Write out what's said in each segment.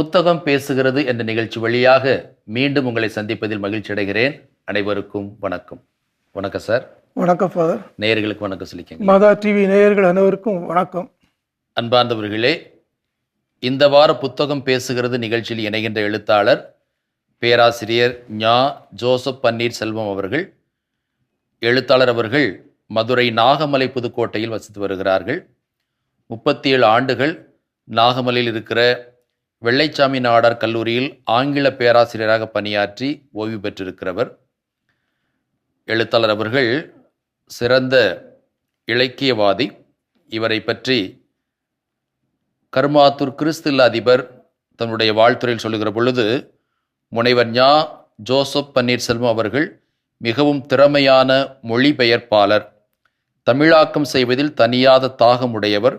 புத்தகம் பேசுகிறது என்ற நிகழ்ச்சி வழியாக மீண்டும் உங்களை சந்திப்பதில் மகிழ்ச்சி அடைகிறேன். அனைவருக்கும் வணக்கம். வணக்கம் சார். வணக்கம் ஃபாதர் நேயர்களுக்கு வணக்கம் சொல்லிக்கங்க. மாதா டிவி நேயர்கள் அனைவருக்கும் வணக்கம். அன்பார்ந்தவர்களே இந்த வார புத்தகம் பேசுகிறது நிகழ்ச்சியில் இணைகின்ற எழுத்தாளர் பேராசிரியர் ஞா. ஜோசப் பன்னீர் செல்வம் அவர்கள். எழுத்தாளர் அவர்கள் மதுரை நாகமலை புதுக்கோட்டையில் வசித்து வருகிறார்கள். முப்பத்தி ஏழு ஆண்டுகள் நாகமலையில் இருக்கிற வெள்ளைச்சாமி நாடார் கல்லூரியில் ஆங்கில பேராசிரியராக பணியாற்றி ஓய்வு பெற்றிருக்கிறவர். எழுத்தாளர் அவர்கள் சிறந்த இலக்கியவாதி. இவரை பற்றி கர்மாத்தூர் கிறிஸ்துல்ல அதிபர் தன்னுடைய வாழ்த்துறையில் சொல்லுகிற பொழுது முனைவர் ஞா. ஜோசப் பன்னீர்செல்வம் அவர்கள் மிகவும் திறமையான மொழிபெயர்ப்பாளர். தமிழாக்கம் செய்வதில் தனியாத தாகம் உடையவர்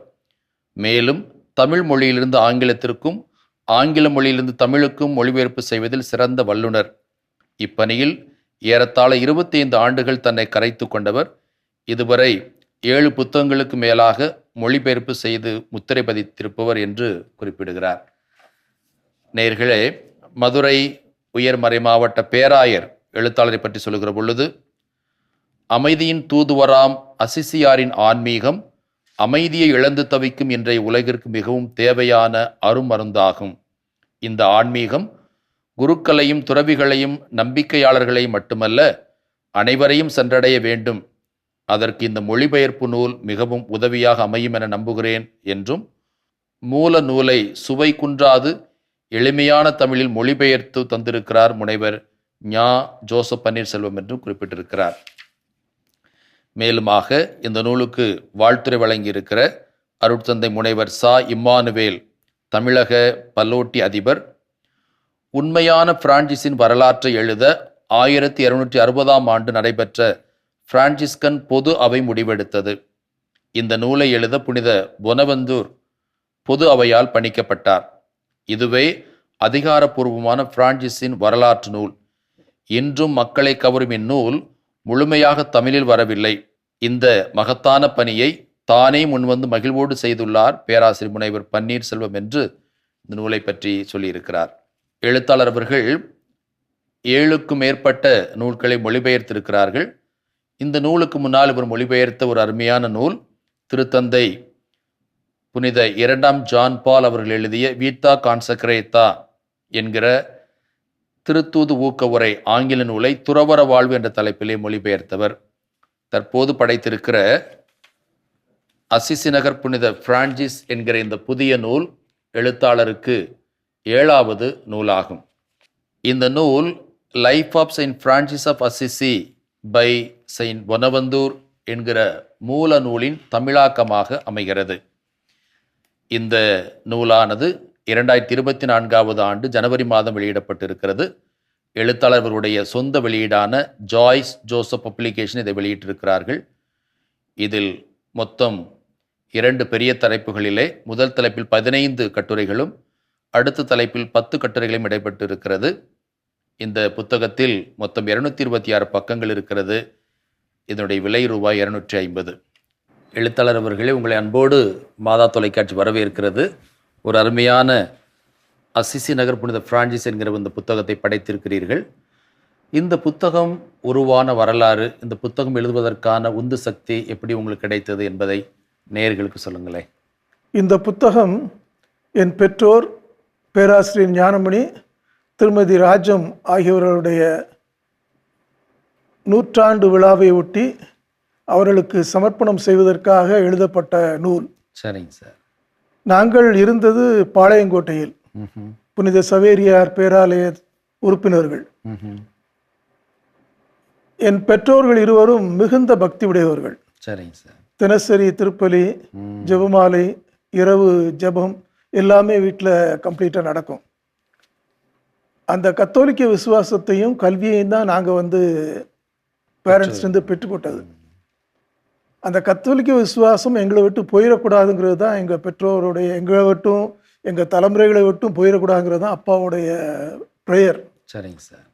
மேலும் தமிழ் மொழியிலிருந்து ஆங்கிலத்திற்கும் ஆங்கில மொழியிலிருந்து தமிழுக்கும் மொழிபெயர்ப்பு செய்வதில் சிறந்த வல்லுனர் இப்பணியில் ஏறத்தாழ இருபத்தி ஐந்து ஆண்டுகள் தன்னை கரைத்து கொண்டவர். இதுவரை ஏழு புத்தகங்களுக்கு மேலாக மொழிபெயர்ப்பு செய்து முத்திரை பதித்திருப்பவர் என்று குறிப்பிடுகிறார். நேர்களே மதுரை உயர்மறை மாவட்ட பேராயர் எழுத்தாளரை பற்றி சொல்லுகிற பொழுது அமைதியின் தூதுவராம் அசிசியாரின் ஆன்மீகம் அமைதியை இழந்து தவிக்கும் இன்றைய உலகிற்கு மிகவும் தேவையான அருமருந்தாகும். இந்த ஆன்மீகம் குருக்களையும் துறவிகளையும் நம்பிக்கையாளர்களையும் மட்டுமல்ல அனைவரையும் சென்றடைய வேண்டும். அதற்கு இந்த மொழிபெயர்ப்பு நூல் மிகவும் உதவியாக அமையும் என நம்புகிறேன் என்றும் மூல நூலை சுவை குன்றாது எளிமையான தமிழில் மொழிபெயர்த்து தந்திருக்கிறார் முனைவர் ஞா. ஜோசப் பன்னீர்செல்வம் என்றும் குறிப்பிட்டிருக்கிறார். மேலுமாக இந்த நூலுக்கு வாழ்த்துரை வழங்கியிருக்கிற அருட்தந்தை முனைவர் சா. இம்மானுவேல் தமிழக பல்லோட்டி அதிபர் உண்மையான பிரான்சிஸின் வரலாற்றை எழுத ஆயிரத்தி இருநூற்றி அறுபதாம் ஆண்டு நடைபெற்ற பிரான்சிஸ்கன் பொது அவை முடிவெடுத்தது. இந்த நூலை எழுத புனித பொனவந்தூர் பொது அவையால் பணிக்கப்பட்டார். இதுவே அதிகாரப்பூர்வமான பிரான்சிஸின் வரலாற்று நூல். இன்றும் மக்களை கவரும் இந்நூல் முழுமையாக தமிழில் வரவில்லை. இந்த மகத்தான பணியை தானே முன்வந்து மகிழ்வோடு செய்துள்ளார். பேராசிரியர் முனைவர் பன்னீர்செல்வம் என்று இந்த நூலை பற்றி சொல்லியிருக்கிறார். எழுத்தாளர் அவர்கள் ஏழுக்கும் மேற்பட்ட நூல்களை மொழிபெயர்த்திருக்கிறார்கள். இந்த நூலுக்கு முன்னால் இவர் மொழிபெயர்த்த ஒரு அருமையான நூல் திருத்தந்தை புனித இரண்டாம் ஜான் பால் அவர்கள் எழுதிய வீட்டா கான்சக்ரேத்தா என்கிற திருத்தூது ஊக்க உரை ஆங்கில நூலை துறவர வாழ்வு என்ற தலைப்பிலே மொழிபெயர்த்தவர். தற்போது படைத்திருக்கிற அசிசி நகர் புனித பிரான்சிஸ் என்கிற இந்த புதிய நூல் எழுத்தாளருக்கு ஏழாவது நூலாகும். இந்த நூல் life of saint Francis of Assisi by saint Bonaventure என்கிற மூல நூலின் தமிழாக்கமாக அமைகிறது. இந்த நூலானது இரண்டாயிரத்தி இருபத்தி நான்காவது ஆண்டு ஜனவரி மாதம் வெளியிடப்பட்டிருக்கிறது. எழுத்தாளர்களுடைய சொந்த வெளியீடான ஜாய்ஸ் ஜோசப் பப்ளிகேஷன் இதை வெளியிட்டிருக்கிறார்கள். இதில் மொத்தம் இரண்டு பெரிய தலைப்புகளிலே முதல் தலைப்பில் பதினைந்து கட்டுரைகளும் அடுத்த தலைப்பில் பத்து கட்டுரைகளும் இடைப்பட்டு இருக்கிறது இந்த புத்தகத்தில் மொத்தம் இருநூத்தி இருபத்தி ஆறு பக்கங்கள் இருக்கிறது. இதனுடைய விலை ரூபாய் இருநூற்றி ஐம்பது. எழுத்தாளர் அவர்களே உங்களை அன்போடு மாதா தொலைக்காட்சி வரவேற்கிறது. ஒரு அருமையான அசிசி நகர் புனித பிரான்சிஸ் என்கிற இந்த புத்தகத்தை படைத்திருக்கிறீர்கள். இந்த புத்தகம் உருவான வரலாறு இந்த புத்தகம் எழுதுவதற்கான உந்து சக்தி எப்படி உங்களுக்கு கிடைத்தது என்பதை நேயர்களுக்கு சொல்லுங்களேன். இந்த புத்தகம் என் பெற்றோர் பேராசிரியர் ஞானமணி திருமதி ராஜம் ஆகியோர்களுடைய நூற்றாண்டு விழாவை ஒட்டி அவர்களுக்கு சமர்ப்பணம் செய்வதற்காக எழுதப்பட்ட நூல். சரிங்க சார். நாங்கள் இருந்தது பாளையங்கோட்டையில். புனித சவேரியார் பேராலய உறுப்பினர்கள். என் பெற்றோர்கள் இருவரும் மிகுந்த பக்தி உடையவர்கள். சரிங்க சார். தினசரி திருப்பலி. ஜெபமாலை இரவு ஜெபம் எல்லாமே வீட்டில் கம்ப்ளீட்டாக நடக்கும். அந்த கத்தோலிக்க விசுவாசத்தையும் கல்வியையும் தான் நாங்கள் வந்து பேரண்ட்ஸ்லேருந்து பெற்றுக்கொண்டது அந்த கத்தோலிக்க விசுவாசம் எங்களை விட்டு போயிடக்கூடாதுங்கிறது தான் எங்கள் பெற்றோருடைய எங்களை விட்டும் எங்கள் தலைமுறைகளை விட்டும் போயிடக்கூடாதுங்கிறது தான் அப்பாவுடைய ப்ரேயர் சரிங்க சார்.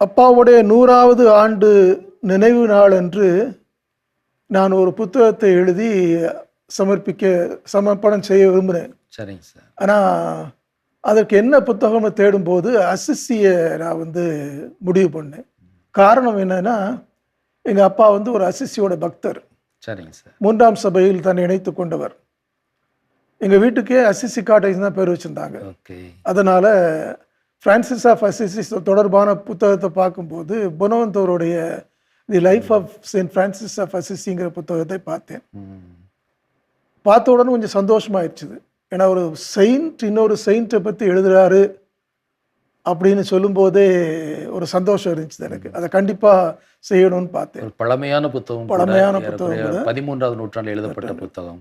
அப்பாவுடைய நூறாவது ஆண்டு நினைவு நாள் அன்று நான் ஒரு புத்தகத்தை எழுதி சமர்ப்பிக்க சமர்ப்பணம் செய்ய விரும்பினேன் சரிங்க சார். ஆனால் அதற்கு என்ன புத்தகம்னு தேடும்போது அசிசியை நான் வந்து முடிவு பண்ணேன். காரணம் என்னன்னா எங்கள் அப்பா வந்து ஒரு அசிசியோட பக்தர். சரிங்க சார். மூன்றாம் சபையில் தன்னை இணைத்து கொண்டவர். எங்கள் வீட்டுக்கே அசிசி காட்டேஜ் தான் பேர் வச்சுருந்தாங்க. அதனால் ஃப்ரான்சிஸ் ஆஃப் அசிசி தொடர்பான புத்தகத்தை பார்க்கும்போது பொனவந்தோருடைய the life of saint Francis of அசிசிங்கிற புத்தகத்தை பார்த்தேன். ம் பார்த்த உடனே கொஞ்சம் சந்தோஷமாயிடுச்சுது. ஏன்னா ஒரு செயின்ட் இன்னொரு செயின்ட்டை பற்றி எழுதுறாரு அப்படின்னு சொல்லும்போதே ஒரு சந்தோஷம் இருந்துச்சு எனக்கு. அதை கண்டிப்பாக செய்யணும்னு பார்த்தேன். பழமையான புத்தகம் பழமையான புத்தகம். பதிமூன்றாவது நூற்றாண்டில் எழுதப்பட்ட புத்தகம்.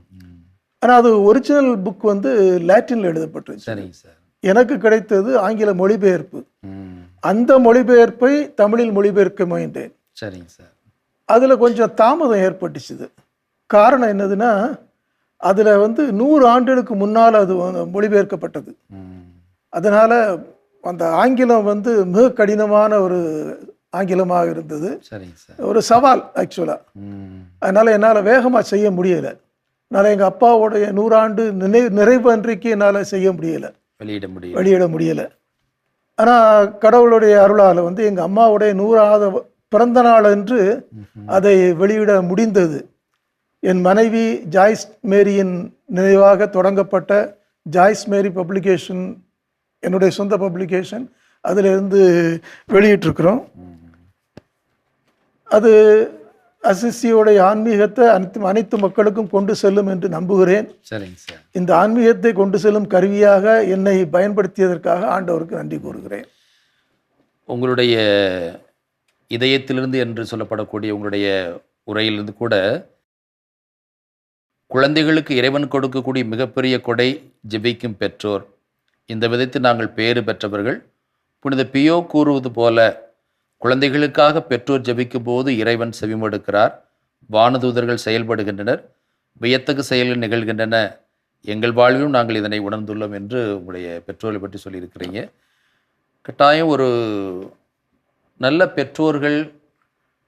ஆனால் அது ஒரிஜினல் புக் வந்து லாட்டினில் எழுதப்பட்டுருச்சு சரிங்க சார். எனக்கு கிடைத்தது ஆங்கில மொழிபெயர்ப்பு. அந்த மொழிபெயர்ப்பை தமிழில் மொழிபெயர்க்க முயன்றேன். சரிங்க சார். அதில் கொஞ்சம் தாமதம் ஏற்பட்டுச்சுது. காரணம் என்னதுன்னா அதில் வந்து நூறு ஆண்டுகளுக்கு முன்னால் அது மொழிபெயர்க்கப்பட்டது. அதனால் அந்த ஆங்கிலம் வந்து மிக கடினமான ஒரு ஆங்கிலமாக இருந்தது. சரிங்க சார். ஒரு சவால் ஆக்சுவலாக அதனால் என்னால் வேகமாக செய்ய முடியலை. அதனால் எங்கள் அப்பாவுடைய நூறாண்டு நினை நிறைவு அன்றைக்கு என்னால் செய்ய முடியலை. வெளியிட முடியும் வெளியிட முடியலை. ஆனால் கடவுளுடைய அருளால் வந்து எங்கள் அம்மாவுடைய நூறாவது பிறந்த நாள் அன்று அதை வெளியிட முடிந்தது. என் மனைவி ஜாய்ஸ் மேரியின் நினைவாக தொடங்கப்பட்ட ஜாய்ஸ் மேரி பப்ளிகேஷன் என்னுடைய சொந்த பப்ளிகேஷன் அதிலிருந்து வெளியிட்டிருக்கிறோம். அது அசிசியோடைய ஆன்மீகத்தை அனைத்து அனைத்து மக்களுக்கும் கொண்டு செல்லும் என்று நம்புகிறேன். சரிங்க சார். இந்த ஆன்மீகத்தை கொண்டு செல்லும் கருவியாக என்னை பயன்படுத்தியதற்காக ஆண்டவருக்கு நன்றி கூறுகிறேன். உங்களுடைய இதயத்திலிருந்து என்று சொல்லப்படக்கூடிய உங்களுடைய உரையிலிருந்து கூட குழந்தைகளுக்கு இறைவன் கொடுக்கக்கூடிய மிகப்பெரிய கொடை ஜெபிக்கும் பெற்றோர். இந்த விதத்தில் நாங்கள் பேறு பெற்றவர்கள். புனித பியோ கூறுவது போல குழந்தைகளுக்காக பெற்றோர் ஜபிக்கும் போது இறைவன் செவிமடுக்கிறார் வானதூதர்கள் செயல்படுகின்றனர். வியத்தகு செயல்கள் நிகழ்கின்றன. எங்கள் வாழ்விலும் நாங்கள் இதனை உணர்ந்துள்ளோம் என்று உங்களுடைய பெற்றோரை பற்றி சொல்லியிருக்கிறீங்க. கட்டாயம் ஒரு நல்ல பெற்றோர்கள்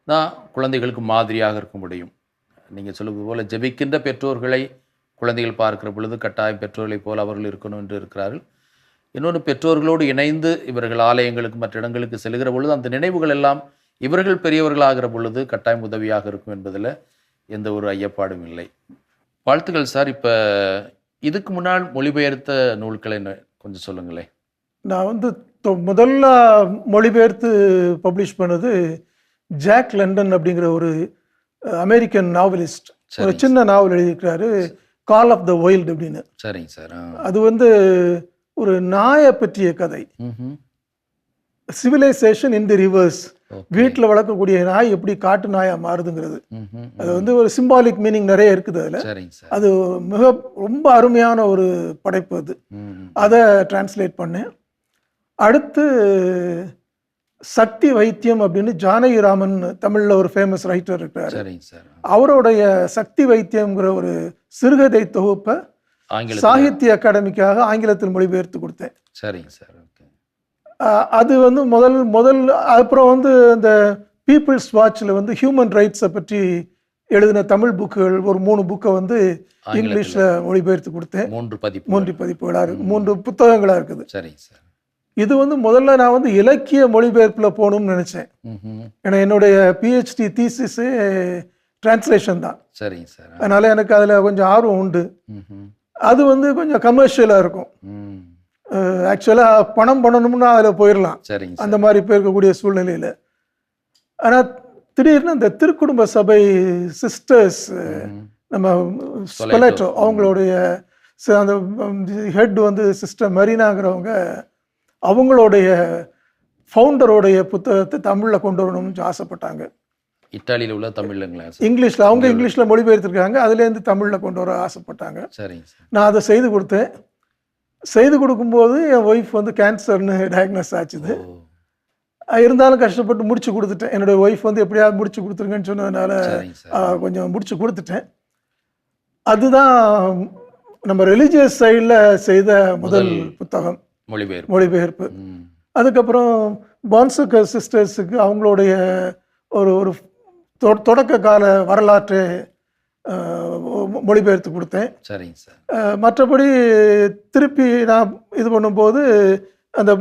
தான் குழந்தைகளுக்கு மாதிரியாக இருக்க முடியும். நீங்கள் சொல்லுவது போல் ஜெபிக்கின்ற பெற்றோர்களை குழந்தைகள் பார்க்கிற பொழுது கட்டாயம் பெற்றோர்களைப் போல் அவர்கள் இருக்கணும் என்று இருக்கிறார்கள். இன்னொன்று பெற்றோர்களோடு இணைந்து இவர்கள் ஆலயங்களுக்கு மற்ற இடங்களுக்கு செல்கிற பொழுது அந்த நினைவுகள் எல்லாம் இவர்கள் பெரியவர்களாகிற பொழுது கட்டாயம் உதவியாக இருக்கும் என்பதில் எந்த ஒரு ஐயப்பாடும் இல்லை. வாழ்த்துக்கள் சார். இப்போ இதுக்கு முன்னால் மொழிபெயர்த்த நூல்களை கொஞ்சம் சொல்லுங்களேன். நான் வந்து முதல்ல மொழிபெயர்த்து பப்ளிஷ் பண்ணது ஜாக் லண்டன் அப்படிங்கிற ஒரு அமெரிக்கன் நாவலிஸ்ட் ஒரு சின்ன நாவல் எழுதியிருக்கிறாரு கால் ஆஃப் த வைல்டு அப்படின்னு. சரிங்க சார் அது வந்து ஒரு நாயை பற்றிய கதை. Civilisation in the rivers. வீட்டில் வளர்க்கக்கூடிய நாய் எப்படி காட்டு நாயா மாறுதுங்கிறது. அது வந்து ஒரு சிம்பாலிக் மீனிங் நிறைய இருக்குது அதில். அது மிக ரொம்ப அருமையான ஒரு படைப்பு அது. அதை டிரான்ஸ்லேட் பண்ணேன். அடுத்து சக்தி வைத்தியம் அப்படின்னு ஜானகிராமன் தமிழில் ஒரு ஃபேமஸ் ரைட்டர் இருக்கார் சரிங்க சார். அவருடைய சக்தி வைத்தியம்ங்கிற ஒரு சிறுகதை தொகுப்பை சாகித்ய அகாடமிக்காக ஆங்கிலத்தில் மொழிபெயர்த்து கொடுத்தேன். சரிங்க சார் அது வந்து முதல் முதல் அப்புறம் வந்து இந்த பீப்புள்ஸ் வாட்சில் வந்து ஹியூமன் ரைட்ஸை பற்றி எழுதின தமிழ் புக்குகள் ஒரு மூணு புக்கை வந்து இங்கிலீஷில் மொழிபெயர்த்து கொடுத்தேன். மூன்று பதிப்பு மூன்று பதிப்புகளாக இருக்கு மூன்று புத்தகங்களாக இருக்குது. சரிங்க சார். இது வந்து முதல்ல நான் வந்து இலக்கிய மொழிபெயர்ப்பில் போகணும்னு நினச்சேன். ஏன்னா என்னுடைய பிஹெச்டி தீசிஸே டிரான்ஸ்லேஷன் தான். சரிங்க சார். அதனால் எனக்கு அதில் கொஞ்சம் ஆர்வம் உண்டு. அது வந்து கொஞ்சம் கமர்ஷியலாக இருக்கும். ஆக்சுவலாக பணம் பண்ணணும்னா அதில் போயிடலாம் சரிங்க சார் அந்த மாதிரி போயிருக்கக்கூடிய சூழ்நிலையில். ஆனால் திடீர்னு இந்த திருக்குடும்ப சபை சிஸ்டர்ஸ். நம்ம ஸ்பெலட்டோ அவங்களுடைய அந்த ஹெட் வந்து சிஸ்டர் மரீனாங்கிறவங்க அவங்களுடைய ஃபவுண்டருடைய புத்தகத்தை தமிழில் கொண்டு வரணும்னு ஆசைப்பட்டாங்க. இத்தாலியில் உள்ள தமிழ்ங்களா சார் இங்கிலீஷில் அவங்க இங்கிலீஷில் மொழிபெயர்த்திருக்காங்க. அதுலேருந்து தமிழில் கொண்டு வர ஆசைப்பட்டாங்க. சார். நான் அதை செய்து கொடுத்தேன். செய்து கொடுக்கும்போது என் ஒய்ஃப் வந்து கேன்சர்னு டயக்னோஸ் ஆச்சுது. இருந்தாலும் கஷ்டப்பட்டு முடிச்சு கொடுத்துட்டேன். என்னுடைய ஒய்ஃப் வந்து எப்படியாவது முடிச்சு கொடுத்துருங்கன்னு சொன்னதுனால கொஞ்சம் முடிச்சு கொடுத்துட்டேன். அதுதான் நம்ம ரிலீஜியஸ் சைடில் செய்த முதல் புத்தகம். மொழிபெயர்ப்பு. மொழிபெயர்ப்பு. அதுக்கப்புறம் பான்சுக்க சிஸ்டர்ஸுக்கு அவங்களுடைய ஒரு ஒரு தொடக்க கால வரலாற்றை மொழிபெயர்த்து கொடுத்தேன். சரிங்க சார். மற்றபடி திருப்பி நான் இது பண்ணும்போது அந்த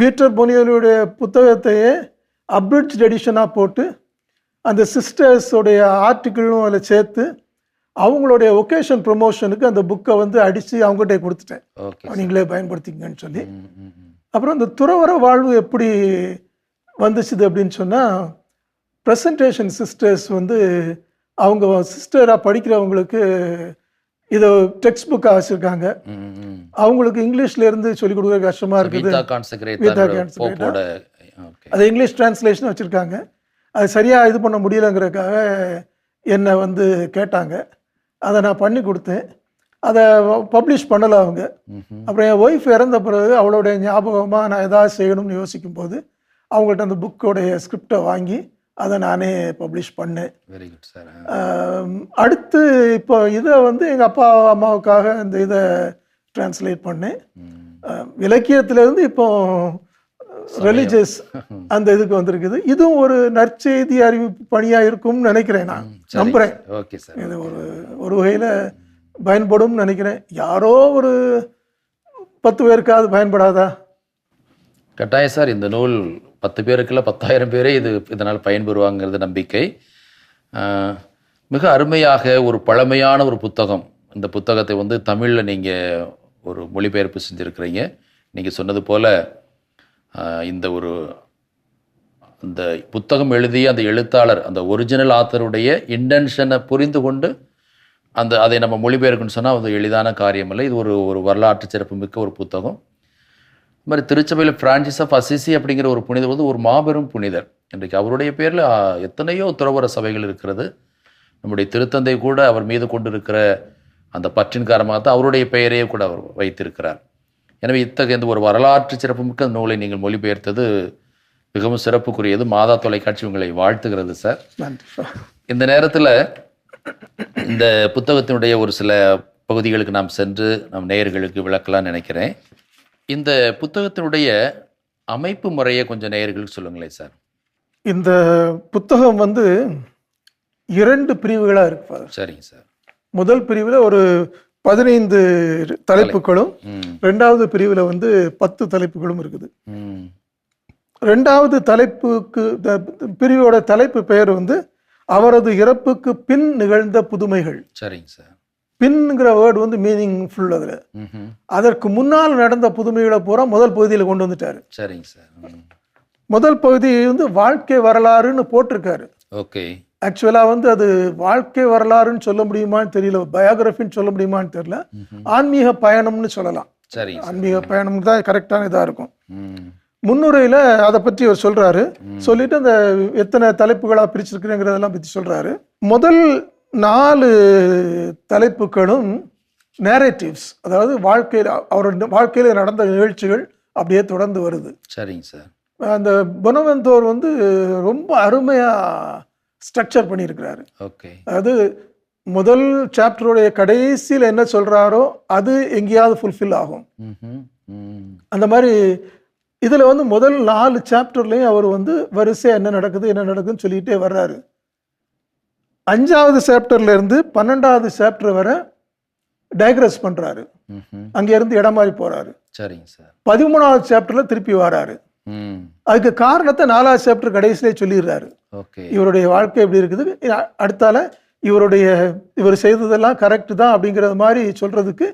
பீட்டர் பொனியலுடைய புத்தகத்தையே அப்ரிட்ஜ் எடிஷனாக போட்டு அந்த சிஸ்டர்ஸோடைய ஆர்டிக்கிளும் அதில் சேர்த்து அவங்களுடைய ஒகேஷன் ப்ரொமோஷனுக்கு அந்த புக்கை வந்து அடித்து அவங்ககிட்ட கொடுத்துட்டேன். நீங்களே பயன்படுத்திக்கங்கன்னு சொல்லி. அப்புறம் இந்த துறவர வாழ்வு எப்படி வந்துச்சுது அப்படின்னு சொன்னால் ப்ரெசன்டேஷன் சிஸ்டர்ஸ் வந்து அவங்க சிஸ்டராக படிக்கிறவங்களுக்கு இதை டெக்ஸ்ட் புக்காக வச்சுருக்காங்க அவங்களுக்கு இங்கிலீஷ்ல இருந்து சொல்லிக் கொடுக்க கஷ்டமாக இருக்குது. அது இங்கிலீஷ் டிரான்ஸ்லேஷன் வச்சுருக்காங்க. அது சரியாக இது பண்ண முடியலங்கிறதுக்காக என்னை வந்து கேட்டாங்க. அதை நான் பண்ணி கொடுத்தேன். அதை பப்ளிஷ் பண்ணலை அவங்க. அப்புறம் என் ஒய்ஃப் இறந்த பிறகு அவளுடைய ஞாபகமாக நான் ஏதாவது செய்யணும்னு யோசிக்கும்போது அவங்கள்ட்ட அந்த புக்கோடைய ஸ்கிரிப்டை வாங்கி அதை நானே பப்ளிஷ் பண்ணேன். வெரி குட் சார் அடுத்து இப்போ இதை வந்து எங்கள் அப்பா அம்மாவுக்காக இந்த இதை டிரான்ஸ்லேட் பண்ணேன். இலக்கியத்திலிருந்து இப்போ ரிலீஜியஸ் அந்த இதுக்கு வந்திருக்குது. இதுவும் ஒரு நற்செய்தி அறிவிப்பு பணியாக இருக்கும்னு நினைக்கிறேன் நான். நம்புகிறேன் ஓகே சார். இது ஒரு ஒரு வகையில் பயன்படும் நினைக்கிறேன். யாரோ ஒரு பத்து பேருக்காவது பயன்படாதா? கட்டாயம் சார். இந்த நூல் பத்து பேருக்குள்ள பத்தாயிரம் பேரே இது இதனால் பயன்பெறுவாங்கிறது நம்பிக்கை. மிக அருமையாக ஒரு பழமையான ஒரு புத்தகம். இந்த புத்தகத்தை வந்து தமிழில் நீங்கள் ஒரு மொழிபெயர்ப்பு செஞ்சுருக்கிறீங்க. நீங்கள் சொன்னது போல் இந்த ஒரு அந்த புத்தகம் எழுதிய அந்த எழுத்தாளர் அந்த ஒரிஜினல் ஆத்தருடைய இன்டென்ஷனை புரிந்து கொண்டு அந்த அதை நம்ம மொழிபெயர்க்கணும்னு சொன்னால் அது எளிதான காரியம் இல்லை இது ஒரு ஒரு வரலாற்று சிறப்பு மிக்க ஒரு புத்தகம். இது மாதிரி திருச்சபையில் பிரான்சிஸ் ஆஃப் அசிசி அப்படிங்கிற ஒரு புனிதர் வந்து ஒரு மாபெரும் புனிதர். இன்றைக்கு அவருடைய பேரில் எத்தனையோ துறவர சபைகள் இருக்கிறது. நம்முடைய திருத்தந்தை கூட அவர் மீது கொண்டிருக்கிற அந்த பற்றின் காரணமாக தான் அவருடைய பெயரையே கூட அவர் வைத்திருக்கிறார். எனவே இத்தகைய இந்த ஒரு வரலாற்று சிறப்புமிக்க நூலை நீங்கள் மொழிபெயர்த்தது மிகவும் சிறப்புக்குரியது. மாதா தொலைக்காட்சி உங்களை வாழ்த்துகிறது சார் இந்த நேரத்தில் இந்த புத்தகத்தினுடைய ஒரு சில பகுதிகளுக்கு நாம் சென்று நம் நேயர்களுக்கு விளக்கலாம் நினைக்கிறேன். இந்த புத்தகத்தினுடைய அமைப்பு முறையை கொஞ்சம் நேயர்களுக்கு சொல்லுங்களேன் சார் இந்த புத்தகம் வந்து இரண்டு பிரிவுகளாக இருக்கு சரிங்க சார் முதல் பிரிவில் ஒரு பதினைந்து தலைப்புகளும் ரெண்டாவது பிரிவில் வந்து பத்து தலைப்புகளும் இருக்குது. ரெண்டாவது தலைப்புக்கு பிரிவோட தலைப்பு பெயர் வந்து அவரது இறப்புக்கு பின் நிகழ்ந்த புதுமைகள். சரிங்க சார். பின்ங்கிற வேர்டு வந்து மீனிங்ஃபுல் அதில். ம் அதற்கு முன்னால் நடந்த புதுமைகளை பூரா முதல் பகுதியில் கொண்டு வந்துட்டாரு. சரிங்க சார். முதல் பகுதி வந்து வாழ்க்கை வரலாறுன்னு போட்டிருக்காரு. ஓகே. ஆக்சுவலாக வந்து அது வாழ்க்கை வரலாறுன்னு சொல்ல முடியுமான்னு தெரியல. பயோகிராஃபின்னு சொல்ல முடியுமான்னு தெரியல. ஆன்மீக பயணம்னு சொல்லலாம். சார் ஆன்மீக பயணம் தான் கரெக்டான இதாக இருக்கும். முன்னுரையில் அதை பற்றி அவர் சொல்றாரு. சொல்லிட்டு அந்த எத்தனை தலைப்புகளாக பிரிச்சிருக்கிறேங்கிறதெல்லாம் பற்றி சொல்றாரு. முதல் நாலு தலைப்புகளும் நேரேட்டிவ்ஸ் அதாவது வாழ்க்கையில் அவரோட வாழ்க்கையில் நடந்த நிகழ்ச்சிகள் அப்படியே தொடர்ந்து வருது. சரிங்க சார். அந்த பொனவந்தோர் வந்து ரொம்ப அருமையாக ஸ்ட்ரக்சர் பண்ணியிருக்கிறாரு. ஓகே. அதாவது முதல் சாப்டருடைய கடைசியில் என்ன சொல்றாரோ அது எங்கேயாவது ஃபுல்ஃபில் ஆகும். அந்த மாதிரி இதில் வந்து முதல் நாலு சாப்டர்லையும் அவர் வந்து வரிசையாக என்ன நடக்குது என்ன நடக்குதுன்னு சொல்லிகிட்டே வர்றாரு. அஞ்சாவது சாப்டர்ல இருந்து பன்னெண்டாவது சாப்டர் வரை டைக்ரஸ் பண்ணுறாரு அங்கேருந்து இடம் மாறி போகிறாரு சரிங்க சார். பதிமூணாவது சாப்டரில் திருப்பி வராரு. அதுக்கு காரணத்தை நாலாவது சாப்டர் கடைசியிலே சொல்லிடுறாரு. இவருடைய வாழ்க்கை எப்படி இருக்குது? அடுத்தால இவருடைய இவர் செய்ததெல்லாம் கரெக்ட் தான் அப்படிங்கிறது மாதிரி சொல்றதுக்கு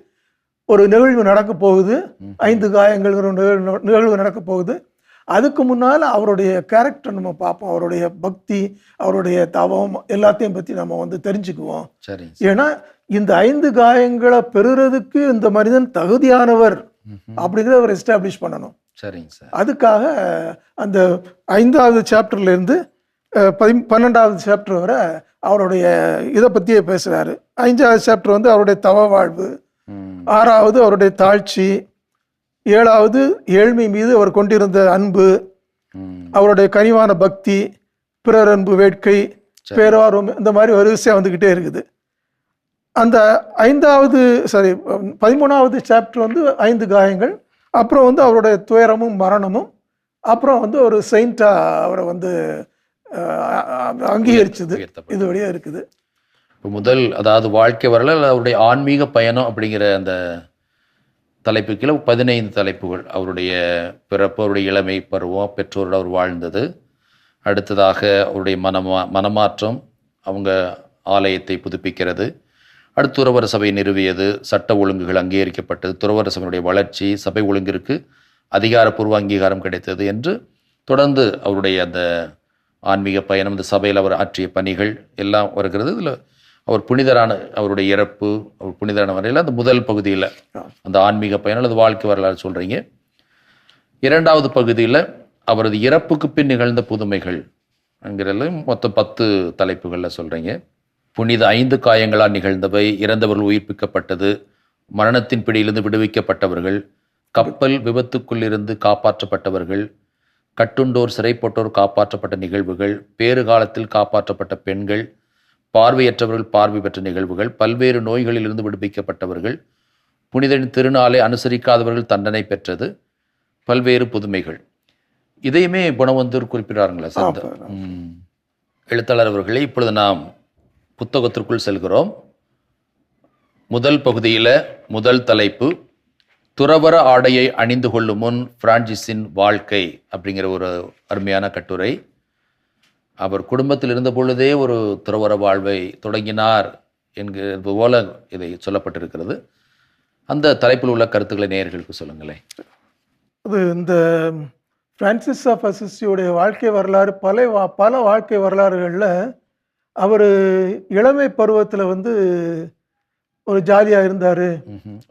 ஒரு நிகழ்வு நடக்க போகுது. ஐந்து காயங்கள்ங்கிற ஒரு நிகழ்வு நடக்க போகுது. அதுக்கு முன்னால் அவருடைய கேரக்டர் நம்ம பார்ப்போம். அவருடைய பக்தி அவருடைய தவம் எல்லாத்தையும் பற்றி நம்ம வந்து தெரிஞ்சுக்குவோம். சார். ஏன்னா இந்த ஐந்து காயங்களை பெறுறதுக்கு இந்த மனிதன் தகுதியானவர். அப்படிங்கிறத அவர் எஸ்டாப்ளிஷ் பண்ணணும். சரிங்க சார். அதுக்காக அந்த ஐந்தாவது சாப்டர்ல இருந்து அஹ், பதி பன்னெண்டாவது சாப்டர் வரை அவருடைய இதை பற்றியே பேசுகிறாரு ஐந்தாவது சாப்டர் வந்து அவருடைய தவ வாழ்வு. ஆறாவது அவருடைய தாழ்ச்சி. ஏழாவது ஏழ்மை மீது அவர் கொண்டிருந்த அன்பு. அவருடைய கனிவான பக்தி பிறர் அன்பு வேட்கை பேரார்வம் இந்த மாதிரி வரிசையாக வந்துக்கிட்டே இருக்குது. அந்த ஐந்தாவது சாரி பதிமூணாவது சாப்டர் வந்து ஐந்து காயங்கள் அப்புறம் வந்து அவருடைய துயரமும் மரணமும் அப்புறம் வந்து ஒரு செயின்டா அவரை வந்து அங்கீகரிச்சது. இது வழியாக இருக்குது. இப்போ முதல் அதாவது வாழ்க்கை வரலாறு அவருடைய ஆன்மீக பயணம் அப்படிங்கிற அந்த தலைப்பு கீழே பதினைந்து தலைப்புகள். அவருடைய பிறப்பு அவருடைய இளமை பருவம் பெற்றோரோடு அவர் வாழ்ந்தது. அடுத்ததாக அவருடைய மனமா மனமாற்றம் அவங்க ஆலயத்தை புதுப்பிக்கிறது. அடுத்து துறவர சபை நிறுவியது சட்ட ஒழுங்குகள் அங்கீகரிக்கப்பட்டது. துறவர சபையினுடைய வளர்ச்சி சபை ஒழுங்கிற்கு அதிகாரப்பூர்வ அங்கீகாரம் கிடைத்தது என்று தொடர்ந்து அவருடைய அந்த ஆன்மீக பயணம் இந்த சபையில் அவர் ஆற்றிய பணிகள் எல்லாம் வருகிறது. இதில் அவர் புனிதரான அவருடைய இறப்பு அவர் புனிதரான வரையில் அந்த முதல் பகுதியில் அந்த ஆன்மீக பயணம் அல்லது வாழ்க்கை வரலாறு சொல்கிறீங்க இரண்டாவது பகுதியில் அவரது இறப்புக்கு பின் நிகழ்ந்த புதுமைகள் என்கிறதுல மொத்தம் பத்து தலைப்புகளில் சொல்கிறீங்க புனித ஐந்து காயங்களால் நிகழ்ந்தவை இறந்தவர்கள் உயிர்ப்பிக்கப்பட்டது மரணத்தின் பிடியிலிருந்து விடுவிக்கப்பட்டவர்கள் கப்பல் விபத்துக்குள்ளிருந்து காப்பாற்றப்பட்டவர்கள் கட்டுண்டோர் சிறைப்பட்டோர் காப்பாற்றப்பட்ட நிகழ்வுகள் பேறு காலத்தில் காப்பாற்றப்பட்ட பெண்கள் பார்வையற்றவர்கள் பார்வை பெற்ற நிகழ்வுகள் பல்வேறு நோய்களிலிருந்து விடுவிக்கப்பட்டவர்கள் புனிதனின் திருநாளை அனுசரிக்காதவர்கள் தண்டனை பெற்றது பல்வேறு புதுமைகள். இதையுமே குணவந்தூர் குறிப்பிடுறாங்களா சார். எழுத்தாளர் அவர்களே இப்பொழுது நாம் புத்தகத்திற்குள் செல்கிறோம். முதல் பகுதியில் முதல் தலைப்பு துறவற ஆடையை அணிந்து கொள்ளும் முன் பிரான்சிஸின் வாழ்க்கை அப்படிங்கிற ஒரு அருமையான கட்டுரை. அவர் குடும்பத்தில் இருந்த பொழுதே ஒரு துறவற வாழ்வை தொடங்கினார் என்கிறது போல இதை சொல்லப்பட்டிருக்கிறது. அந்த தலைப்பில் உள்ள கருத்துக்களை நேயர்களுக்கு சொல்லுங்களேன். அது இந்த பிரான்சிஸ் ஆஃப் அசிஸ்டியுடைய வாழ்க்கை வரலாறு பல வா- பல வாழ்க்கை வரலாறுகளில் அவர் இளமை பருவத்தில் வந்து ஒரு ஜாலியாக இருந்தார்.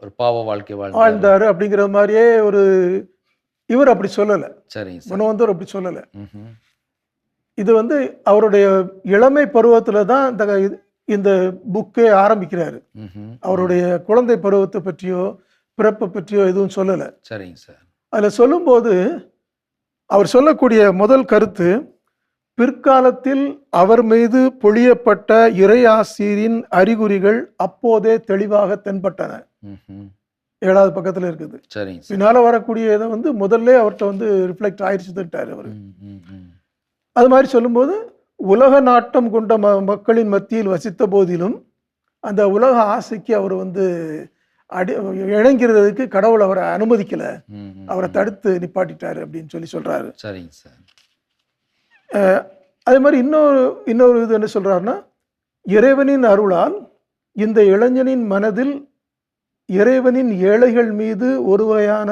ஒரு பாவ வாழ்க்கை வாழ்ந்தார். அப்படிங்கிற மாதிரியே ஒரு இவர் அப்படி சொல்லலை. சரிங்க சார். குணவந்தூர் அப்படி சொல்லலை. இது வந்து அவருடைய இளமை பருவத்தில் தான் இந்த இந்த புக்கே ஆரம்பிக்கிறாரு. அவருடைய குழந்தை பருவத்தை பற்றியோ பிறப்பை பற்றியோ எதுவும் சொல்லலை. சரிங்க சார். அதில் சொல்லும்போது அவர் சொல்லக்கூடிய முதல் கருத்து பிற்காலத்தில் அவர் மீது பொழியப்பட்ட இறையாசிரின் அறிகுறிகள் அப்போதே தெளிவாக தென்பட்டன. ஏழாவது பக்கத்தில் இருக்குது. சார். பின்னால வரக்கூடிய இதை வந்து முதல்ல அவர்கிட்ட வந்து ரிஃப்ளெக்ட் ஆயிடுச்சுட்டார் அவர். அது மாதிரி சொல்லும்போது உலக நாட்டம் கொண்ட ம மக்களின் மத்தியில் வசித்த போதிலும் அந்த உலக ஆசைக்கு அவர் வந்து அடி இணங்கிறதுக்கு கடவுள் அவரை அனுமதிக்கலை. அவரை தடுத்து நிப்பாட்டிட்டாரு அப்படின்னு சொல்லி சொல்றாரு. சரிங்க சார். அதே மாதிரி இன்னொரு இன்னொரு இது என்ன சொல்றாருன்னா இறைவனின் அருளால் இந்த இளைஞனின் மனதில் இறைவனின் ஏழைகள் மீது ஒரு வகையான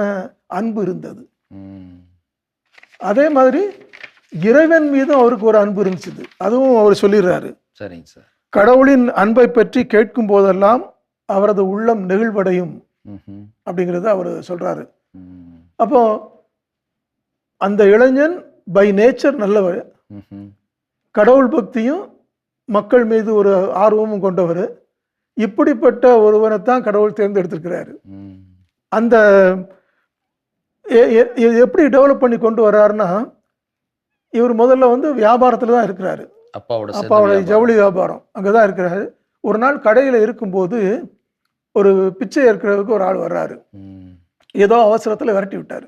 அன்பு இருந்தது. அதே மாதிரி இறைவன் மீதும் அவருக்கு ஒரு அன்பு இருந்துச்சு அதுவும் அவர் சொல்லிடுறாரு சரிங்க சார் கடவுளின் அன்பை பற்றி கேட்கும் போதெல்லாம் அவரது உள்ளம் நெகிழ்வடையும். அப்படிங்கிறத அவர் சொல்றாரு. அப்போ அந்த இளைஞன் பை நேச்சர் நல்லவர். கடவுள் பக்தியும் மக்கள் மீது ஒரு ஆர்வமும் கொண்டவர் இப்படிப்பட்ட ஒருவனை தான் கடவுள் தேர்ந்தெடுத்திருக்கிறாரு. அந்த எப்படி டெவலப் பண்ணி கொண்டு வர்றாருன்னா இவர் முதல்ல வந்து வியாபாரத்தில் தான் இருக்கிறாரு அப்பாவோட அப்பாவோட. ஜவுளி வியாபாரம் அங்கே தான் இருக்கிறாரு ஒரு நாள் கடையில் இருக்கும்போது ஒரு பிச்சை இருக்கிறதுக்கு ஒரு ஆள் வர்றாரு. ஏதோ அவசரத்தில் விரட்டி விட்டார்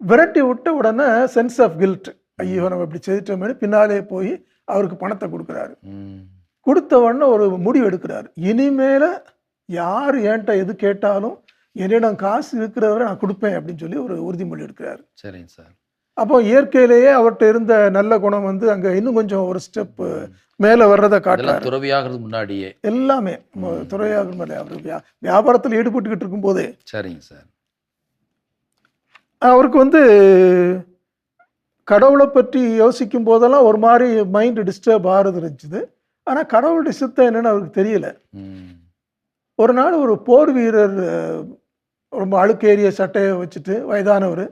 விரட்டி விட்ட உடனே சென்ஸ் ஆஃப் கில்ட் ஐயோ நம்ம இப்படி செய்துட்டோமே பின்னாலே போய் அவருக்கு பணத்தை கொடுக்குறாரு. கொடுத்த உடனே ஒரு முடிவு எடுக்கிறாரு. இனிமேல யார் என்கிட்ட எது கேட்டாலும் என்னிடம் காசு இருக்கிறவரை நான் கொடுப்பேன் அப்படின்னு சொல்லி ஒரு உறுதிமொழி எடுக்கிறாரு. சரிங்க சார். அப்போ இயற்கையிலேயே அவர்கிட்ட இருந்த நல்ல குணம் வந்து அங்கே இன்னும் கொஞ்சம் ஒரு ஸ்டெப் மேலே வர்றதை காட்டுறாரு. இதெல்லாம் துறவியாகிறது முன்னாடியே. எல்லாமே. மேலே அவர் வியா வியாபாரத்தில் ஈடுபட்டுக்கிட்டு இருக்கும்போதே. சரிங்க சார். அவருக்கு வந்து கடவுளை பற்றி யோசிக்கும் போதெல்லாம் ஒரு மாதிரி மைண்டு டிஸ்டர்ப் ஆகிறது இருந்துச்சு ஆனால் கடவுளுடைய சித்தம் என்னன்னு அவருக்கு தெரியல. ஒரு நாள் ஒரு போர் வீரர் ரொம்ப அழுக்கேறிய சட்டையை வச்சுட்டு வயதானவர்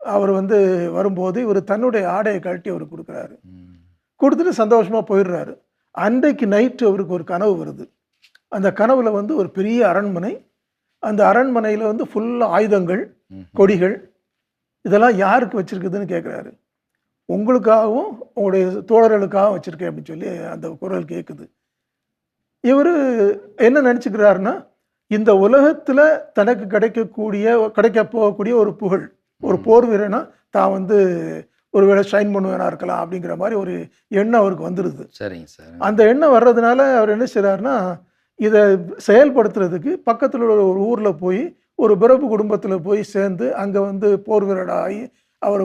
அவர் வந்து வரும்போது இவர் தன்னுடைய ஆடையை கழட்டி அவர் கொடுக்குறாரு. கொடுத்துட்டு சந்தோஷமாக போயிடுறாரு அன்றைக்கு நைட்டு அவருக்கு ஒரு கனவு வருது அந்த கனவுல வந்து ஒரு பெரிய அரண்மனை அந்த அரண்மனையில் வந்து ஃபுல்லாக ஆயுதங்கள். கொடிகள் இதெல்லாம் யாருக்கு வச்சிருக்குதுன்னு கேட்குறாரு உங்களுக்காகவும் உங்களுடைய தோழர்களுக்காகவும் வச்சிருக்கேன் அப்படின்னு சொல்லி அந்த குரல் கேட்குது இவர் என்ன நினச்சிக்கிறாருன்னா இந்த உலகத்தில் தனக்கு கிடைக்கக்கூடிய கிடைக்க போகக்கூடிய ஒரு புகழ் ஒரு போர் வீரனா தான் வந்து ஒருவேளை ஷைன் பண்ணுவேனா இருக்கலாம் அப்படிங்கிற மாதிரி ஒரு எண்ணம் அவருக்கு வந்துடுது சரிங்க சார். அந்த எண்ணம் வர்றதுனால அவர் என்ன செய்றாருன்னா இதை செயல்படுத்துறதுக்கு பக்கத்தில் உள்ள ஒரு ஊரில் போய் ஒரு பிரபு குடும்பத்தில் போய் சேர்ந்து அங்கே வந்து போர் வீரராகி அவர்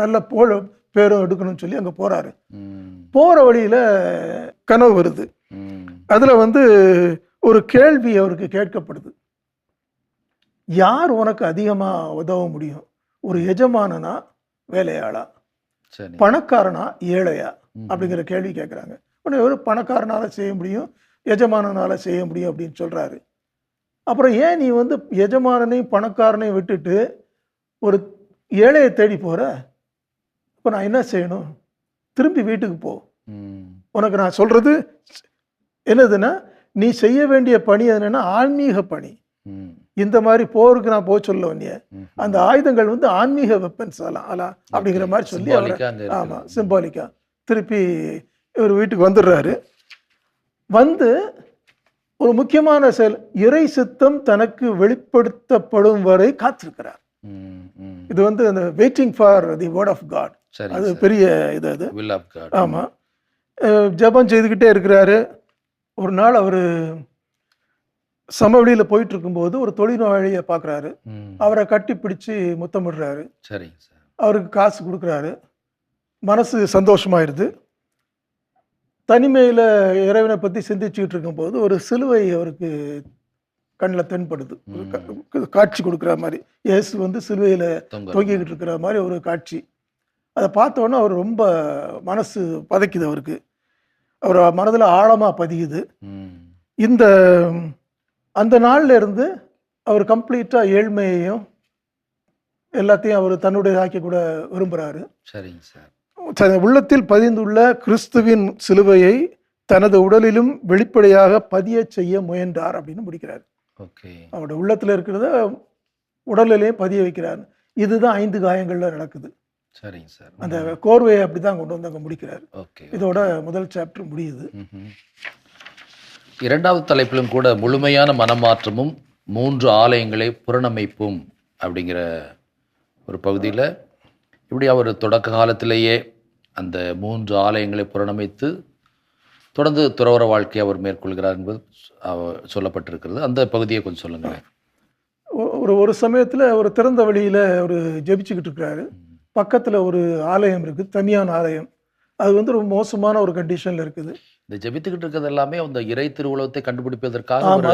நல்ல புகழ் பேரும் எடுக்கணும்னு சொல்லி அங்கே போகிறாரு ம். போகிற வழியில் கனவு வருது. அதில் வந்து ஒரு கேள்வி அவருக்கு கேட்கப்படுது. யார் உனக்கு அதிகமாக உதவ முடியும்? ஒரு எஜமானனா வேலையாளா? பணக்காரனா ஏழையா. அப்படிங்கிற கேள்வி கேட்குறாங்க உடனே ஒரு பணக்காரனால செய்ய முடியும் எஜமானனால செய்ய முடியும் அப்படின்னு சொல்றாரு. அப்புறம் ஏன் நீ வந்து எஜமானனையும் பணக்காரனையும் விட்டுட்டு ஒரு ஏழையை தேடி போற? இப்போ நான் என்ன செய்யணும்? திரும்பி வீட்டுக்கு போ. உனக்கு நான் சொல்றது என்னதுன்னா நீ செய்ய வேண்டிய பணி என்னன்னா ஆன்மீக பணி. இந்த மாதிரி போருக்கு நான் போக சொல்ல வேண்டிய அந்த ஆயுதங்கள் வந்து ஆன்மீக வெப்பன்ஸ் அதெல்லாம் அதெல்லாம் அப்படிங்கிற மாதிரி சொல்லி அவரை. ஆமாம் சிம்பாலிக்கா திருப்பி இவர் வீட்டுக்கு வந்துடுறாரு. வந்து ஒரு முக்கியமான செயல். இறை சித்தம் தனக்கு வெளிப்படுத்தப்படும் வரை காத்திருக்கிறார். இது வந்து அந்த waiting for the word of God அது பெரிய இது அது. ஆமாம் ஜெபம் செய்துக்கிட்டே இருக்கிறாரு. ஒரு நாள் அவர் சமவெளியில் போயிட்டு இருக்கும்போது ஒரு தொழில்நோயாளியை பார்க்குறாரு. அவரை கட்டி பிடிச்சி முத்தமிடுறாரு. அவருக்கு காசு கொடுக்குறாரு. மனசு சந்தோஷமாயிருது. தனிமையில் இறைவனை பற்றி சிந்திச்சுக்கிட்டு இருக்கும்போது ஒரு சிலுவை அவருக்கு கண்ணில் தென்படுது. காட்சி கொடுக்குற மாதிரி. இயேசு வந்து சிலுவையில் தொங்க தொங்கிக்கிட்டு இருக்கிற மாதிரி ஒரு காட்சி. அதை பார்த்த உடனே அவர் ரொம்ப மனசு பதைக்குது அவருக்கு. அவர் மனதில் ஆழமாக பதியுது. இந்த அந்த நாள்ல இருந்து அவர் கம்ப்ளீட்டாக ஏழ்மையையும் எல்லாத்தையும் அவர் தன்னுடைய ஆக்கி கூட விரும்புகிறாரு சரிங்க சார். தன் உள்ளத்தில் பதிந்துள்ள கிறிஸ்துவின் சிலுவையை தனது உடலிலும் வெளிப்படையாக பதியச் செய்ய முயன்றார் அப்படின்னு முடிக்கிறார். அவருடைய உள்ளத்தில் இருக்கிறத உடலிலேயும் பதிய வைக்கிறார். இதுதான் ஐந்து காயங்கள்ல நடக்குது. சரிங்க சார். அந்த கோர்வையை அப்படிதான் கொண்டு வந்து அங்கே முடிக்கிறார். இதோட முதல் சாப்டர் முடியுது. இரண்டாவது தலைப்பிலும் கூட முழுமையான மனமாற்றமும் மூன்று ஆலயங்களை புறணமைப்பும் அப்படிங்கிற ஒரு பகுதியில் இப்படி அவர் தொடக்க காலத்திலேயே அந்த மூன்று ஆலயங்களை புறணமைத்து தொடர்ந்து துறவர வாழ்க்கையை அவர் மேற்கொள்கிறார் என்பது அவ- சொல்லப்பட்டிருக்கிறது. அந்த பகுதியை கொஞ்சம் சொல்லுங்கள் ஒ- ஒரு ஒரு சமயத்தில் ஒரு திறந்த வழியில் அவர் ஜெபிச்சுக்கிட்டு இருக்கிறாரு பக்கத்தில் ஒரு ஆலயம் இருக்குது தனியான ஆலயம். அது வந்து ரொம்ப மோசமான ஒரு கண்டிஷனில் இருக்குது. இந்த ஜெபித்துக்கிட்டு இருக்கிறது எல்லாமே அந்த இறை திருவுலகத்தை கண்டுபிடிப்பதற்காக ஒரு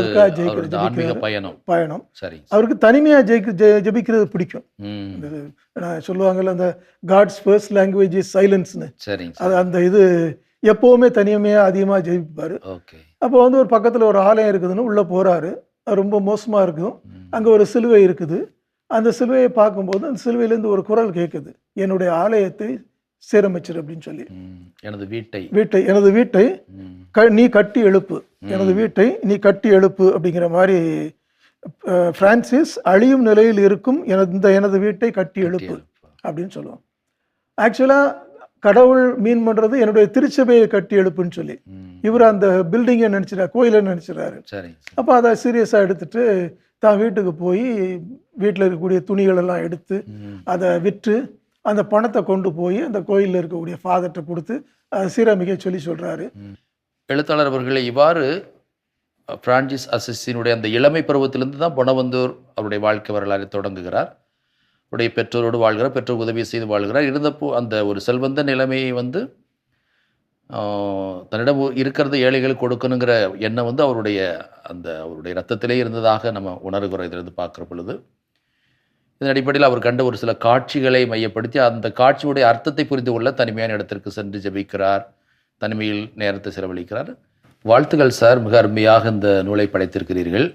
ஆன்மீக. பயணம். பயணம். சரி. அவருக்கு தனிமையாக ஜெயிக்க ஜெபிக்கிறது பிடிக்கும். சொல்லுவாங்கல்ல அந்த காட்ஸ் ஃபர்ஸ்ட் லாங்குவேஜ் இஸ் சைலன்ஸ்னு சரிங்க அது சார். அந்த இது எப்போவுமே தனிமையாக அதிகமாக ஜெயிப்பார் ஓகே. அப்போ வந்து ஒரு பக்கத்தில் ஒரு ஆலயம் இருக்குதுன்னு உள்ளே போகிறாரு ரொம்ப மோசமாக இருக்கும். அங்கே ஒரு சிலுவை இருக்குது. அந்த சிலுவையை பார்க்கும்போது அந்த சிலுவையிலேருந்து ஒரு குரல் கேட்குது. என்னுடைய ஆலயத்தை சீரமைச்சிரு அப்படின்னு சொல்லி. எனது வீட்டை. வீட்டை எனது வீட்டை. க நீ கட்டி எழுப்பு. எனது வீட்டை நீ கட்டி எழுப்பு அப்படிங்கிற மாதிரி அஹ், பிரான்சிஸ் அழியும் நிலையில் இருக்கும் எனது இந்த எனது வீட்டை கட்டி எழுப்பு அப்படின்னு சொல்லுவோம் ஆக்சுவலாக கடவுள் மீன் பண்ணுறது என்னுடைய திருச்சபையை கட்டி எழுப்புன்னு சொல்லி. இவர் அந்த பில்டிங்கை நினச்சிடாரு கோயிலை சார் அப்போ அதை சீரியஸாக எடுத்துட்டு தான் வீட்டுக்கு போய் வீட்டில் இருக்கக்கூடிய துணிகள் எல்லாம் எடுத்து. அதை விற்று அந்த பணத்தை கொண்டு போய் அந்த கோயிலில் இருக்கக்கூடிய ஃபாதர்கிட்ட கொடுத்து சீரமிக்க சொல்லி சொல்கிறாரு எழுத்தாளர் அவர்களை இவ்வாறு பிரான்சிஸ் அசிஸினுடைய அந்த இளமை பருவத்திலிருந்து தான் பணவந்தூர் அவருடைய வாழ்க்கை வரலாறு தொடங்குகிறார். அவருடைய பெற்றோரோடு வாழ்கிறார் பெற்றோர் உதவி செய்து வாழ்கிறார். இருந்தப்போ அந்த ஒரு செல்வந்த நிலைமையை வந்து தன்னிடம் இருக்கிறத ஏழைகளுக்கு கொடுக்கணுங்கிற எண்ணம் வந்து அவருடைய அந்த அவருடைய ரத்தத்திலே இருந்ததாக நம்ம உணர்கிறோம் இதிலிருந்து பார்க்குற பொழுது. இதன் அடிப்படையில் அவர் கண்ட ஒரு சில காட்சிகளை மையப்படுத்தி அந்த காட்சியுடைய அர்த்தத்தை புரிந்து கொள்ள தனிமையான இடத்திற்கு சென்று ஜெபிக்கிறார். தனிமையில் நேரத்தை செலவழிக்கிறார். வாழ்த்துகள் சார் மிக அருமையாக இந்த நூலை படைத்திருக்கிறீர்கள்.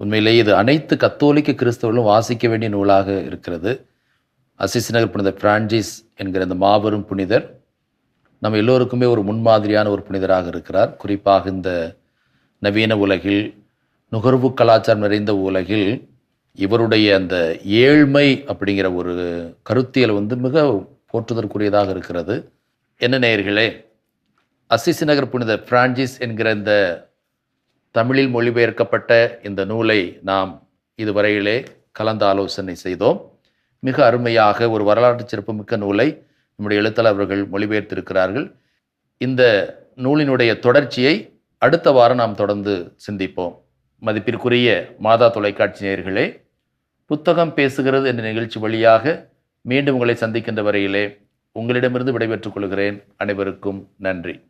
உண்மையிலேயே இது அனைத்து கத்தோலிக்க கிறிஸ்தவர்களும் வாசிக்க வேண்டிய நூலாக இருக்கிறது. அசிஸ் நகர் புனித பிரான்சிஸ் என்கிற இந்த மாபெரும் புனிதர் நம்ம எல்லோருக்குமே ஒரு முன்மாதிரியான ஒரு புனிதராக இருக்கிறார். குறிப்பாக இந்த நவீன உலகில் நுகர்வு கலாச்சாரம் நிறைந்த உலகில் இவருடைய அந்த ஏழ்மை அப்படிங்கிற ஒரு கருத்தியல் வந்து மிக போற்றுதற்குரியதாக இருக்கிறது. என்ன நேயர்களே அசிசி நகர் புனித பிரான்சிஸ் என்கிற இந்த தமிழில் மொழிபெயர்க்கப்பட்ட இந்த நூலை நாம் இதுவரையிலே கலந்து ஆலோசனை செய்தோம். மிக அருமையாக ஒரு வரலாற்று சிறப்புமிக்க நூலை நம்முடைய எழுத்தாளர் அவர்கள் மொழிபெயர்த்திருக்கிறார்கள். இந்த நூலினுடைய தொடர்ச்சியை அடுத்த வாரம் நாம் தொடர்ந்து சிந்திப்போம். மதிப்பிற்குரிய மாதா தொலைக்காட்சி நேயர்களே புத்தகம் பேசுகிறது என்ற நிகழ்ச்சி வழியாக மீண்டும் உங்களை சந்திக்கின்ற வரையிலே உங்களிடமிருந்து விடைபெற்றுக் கொள்கிறேன். அனைவருக்கும் நன்றி.